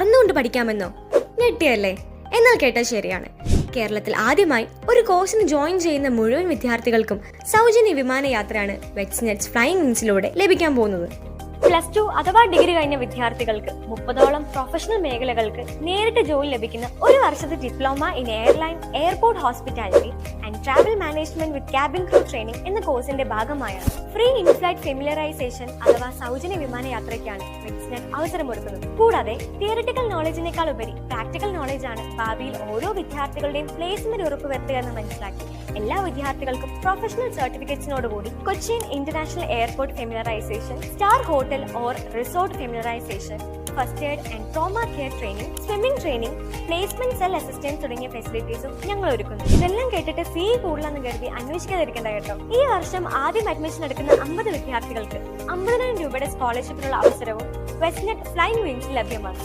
പറന്നുകൊണ്ട് പഠിക്കാമെന്നോ? ഞെട്ടിയല്ലേ? എന്നാൽ കേട്ടാൽ ശരിയാണ്. കേരളത്തിൽ ആദ്യമായി ഒരു കോഴ്സിന് ജോയിൻ ചെയ്യുന്ന മുഴുവൻ വിദ്യാർത്ഥികൾക്കും സൗജന്യ വിമാനയാത്രയാണ് വെറ്റ്സ്നെറ്റ്സ് ഫ്ലൈയിങ് വിങ്സിലൂടെ ലഭിക്കാൻ പോകുന്നത്. പ്ലസ് ടു അഥവാ ഡിഗ്രി കഴിഞ്ഞ വിദ്യാർത്ഥികൾക്ക് മുപ്പതോളം പ്രൊഫഷണൽ മേഖലകൾക്ക് നേരിട്ട് ജോലി ലഭിക്കുന്ന ഒരു വർഷത്തെ diploma in airline airport hospitality and travel management with cabin crew training എന്ന കോഴ്സിന്റെ ഭാഗമായാണ്. ഫ്രീ ഇൻഫ്ലൈറ്റ് ഫെമിലറൈസേഷൻ അഥവാ സൗജന്യ വിമാനയാത്രയ്ക്കാണ് വെറ്റ്സ്നെറ്റ് അവസരമൊരുക്കുന്നത്. കൂടാതെ തിയറിറ്റിക്കൽ നോളജിനേക്കാൾ ഉപരി പ്രാക്ടിക്കൽ നോളജ് ആണ് ഭാവിയിൽ ഓരോ വിദ്യാർത്ഥികളുടെയും പ്ലേസ്മെന്റ് ഉറപ്പുവരുത്തുക എന്ന് മനസ്സിലാക്കി. എല്ലാ വിദ്യാർത്ഥികൾക്കും professional സർട്ടിഫിക്കറ്റ്സിനോടുകൂടി Cochin international airport familiarisation star hotel or resort familiarisation first aid and trauma care training swimming training placement cell assistance തുടങ്ങിയ ഫെസിലിറ്റീസും ഞങ്ങൾ ഒരുക്കുന്നു ഇതെല്ലാം കേട്ടിട്ട് ഫീ കൂടുതലെന്ന് കരുതി അന്വേഷിക്കാതിരിക്കേണ്ട കേട്ടോ. ഈ വർഷം ആദ്യം അഡ്മിഷൻ എടുക്കുന്ന അമ്പത് വിദ്യാർത്ഥികൾക്ക് അമ്പതിനായിരം രൂപയുടെ സ്കോളർഷിപ്പിനുള്ള അവസരവും വെസ്റ്റ്നെറ്റ് ഫ്ലൈൻ വിങ്സ് ലഭ്യമാണ്.